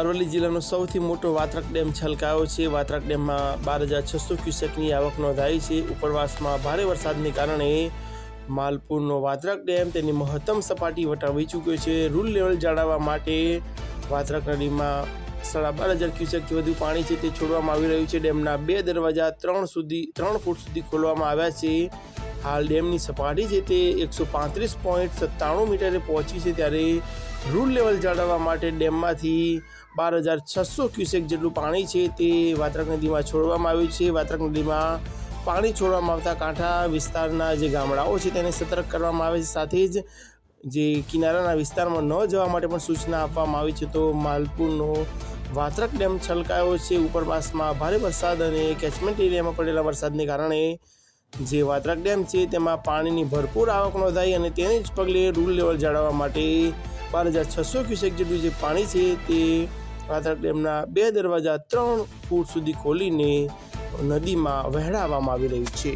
અરવલ્લી જિલ્લાનો સૌથી મોટો વાત્રક ડેમ છલકાયો છે. વાત્રક ડેમમાં બાર હજાર છસો ક્યુસેકની આવક નોંધાઈ છે. ઉપરવાસમાં ભારે વરસાદને કારણે માલપુરનો વાત્રક ડેમ તેની મહત્તમ સપાટી વટાવી ચૂક્યો છે. રૂલ લેવલ જાળવવા માટે વાત્રક નદીમાં સાડા બાર હજાર ક્યુસેકથી વધુ પાણી છે તે છોડવામાં આવી રહ્યું છે. ડેમના બે દરવાજા ત્રણ સુધી, ત્રણ ફૂટ સુધી ખોલવામાં આવ્યા છે. હાલ ડેમની સપાટી છે તે એકસો પાંત્રીસ પોઈન્ટ સત્તાણું મીટરે પહોંચી છે. ત્યારે રૂલ લેવલ જાળવવા માટે ડેમમાંથી બાર હજાર છસો ક્યુસેક જેટલું પાણી છે તે વાત્રક નદીમાં છોડવામાં આવ્યું છે. વાત્રક નદીમાં પાણી છોડવામાં આવતા કાંઠા વિસ્તારના જે ગામડાઓ છે તેને સતર્ક કરવામાં આવે છે. સાથે જ જે કિનારાના વિસ્તારમાં ન જવા માટે પણ સૂચના આપવામાં આવી છે. તો માલપુરનો વાત્રક ડેમ છલકાયો છે. ઉપરવાસમાં ભારે વરસાદ અને કેચમેન્ટ એરિયામાં પડેલા વરસાદને કારણે જે વાત્રક ડેમ છે તેમાં પાણીની ભરપૂર આવક નોંધાઈ અને તેને જ પગલે રૂલ લેવલ જાળવવા માટે બાર હજાર છસો ક્યુસેક જેટલું જે પાણી છે તે પાથરા ડેમના બે દરવાજા ત્રણ ફૂટ સુધી ખોલીને નદીમાં વહેરાવવામાં આવી રહ્યું છે.